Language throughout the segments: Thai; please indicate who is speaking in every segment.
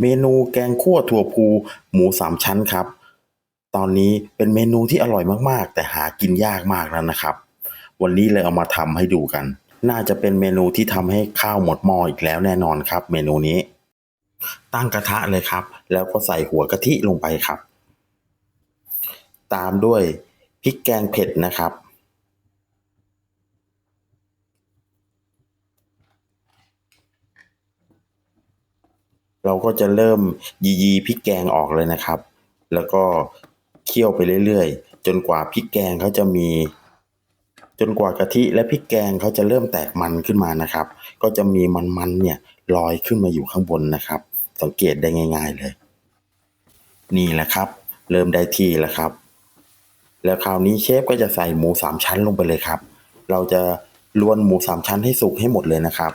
Speaker 1: เมนูแกงคั่วถั่วพูหมูสามชั้นครับ ตอนนี้เป็นเมนูที่อร่อยมากๆ แต่หากินยากมากแล้วนะครับ วันนี้เลยเอามาทำให้ดูกัน น่าจะเป็นเมนูที่ทำให้ข้าวหมดหม้ออีกแล้วแน่นอนครับ เมนูนี้ ตั้งกระทะเลยครับ แล้วก็ใส่หัวกะทิลงไปครับ ตามด้วยพริกแกงเผ็ดนะครับ เราก็จะเริ่มยียีพริกแกงออกเลยนะครับ แล้วก็เคี่ยวไปเรื่อยๆ จนกว่าพริกแกงเขาจะมี จนกว่ากะทิและพริกแกงเขาจะเริ่มแตกมันขึ้นมานะครับ ก็จะมีมันๆเนี่ยลอยขึ้นมาอยู่ข้างบนนะครับ สังเกตได้ง่าย ๆเลย นี่แหละครับ เริ่มได้ที่แล้วครับ แล้วคราวนี้เชฟก็จะใส่หมูสามชั้นลงไปเลยครับ เราจะลวนหมูสามชั้นให้สุกให้หมดเลยนะครับ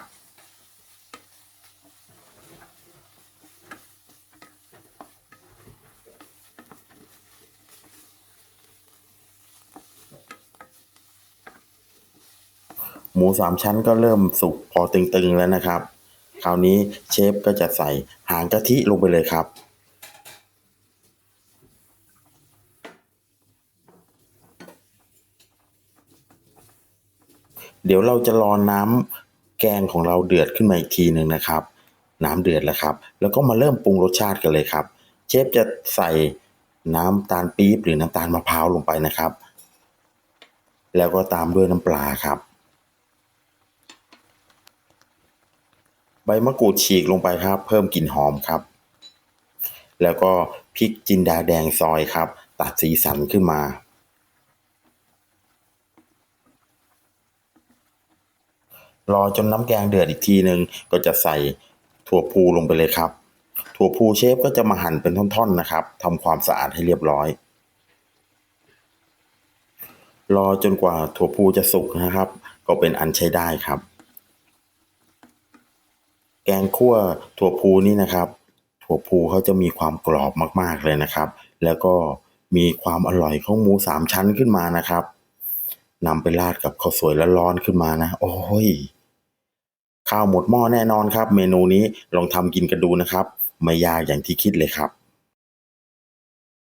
Speaker 1: หมูสามชั้นก็เริ่มสุกพอตึงๆแล้วนะครับ คราวนี้เชฟก็จะใส่หางกะทิลงไปเลยครับ เดี๋ยวเราจะรอน้ำแกงของเราเดือดขึ้นมาอีกทีหนึ่งนะครับ น้ำเดือดแล้วครับ แล้วก็มาเริ่มปรุงรสชาติกันเลยครับ เชฟจะใส่น้ำตาลปี๊บหรือน้ำตาลมะพร้าวลงไปนะครับ แล้วก็ตามด้วยน้ำปลาครับ ใบมะกรูดฉีกลงไปครับ เพิ่มกลิ่นหอมครับ แล้วก็พริกจินดาแดงซอยครับ ตัดสีสันขึ้นมารอจนน้ำแกงเดือดอีกทีหนึ่งก็จะใส่ถั่วพูลงไปเลยครับ ถั่วพูเชฟก็จะมาหั่นเป็นท่อนๆนะครับทำความสะอาดให้เรียบร้อย รอจนกว่าถั่วพูจะสุกนะครับ ก็เป็นอันใช้ได้ครับ แกงคั่วถั่วพูนี่นะครับ ถั่วพูเขาจะมีความกรอบมาก ๆเลยนะครับ แล้วก็มีความอร่อยของหมูสามชั้นขึ้นมานะครับนำไปราดกับข้าวสวยและร้อนขึ้นมานะ โอ้ยข้าวหมดหม้อแน่นอนครับ เมนูนี้ลองทำกินกันดูนะครับ ไม่ยากอย่างที่คิดเลยครับ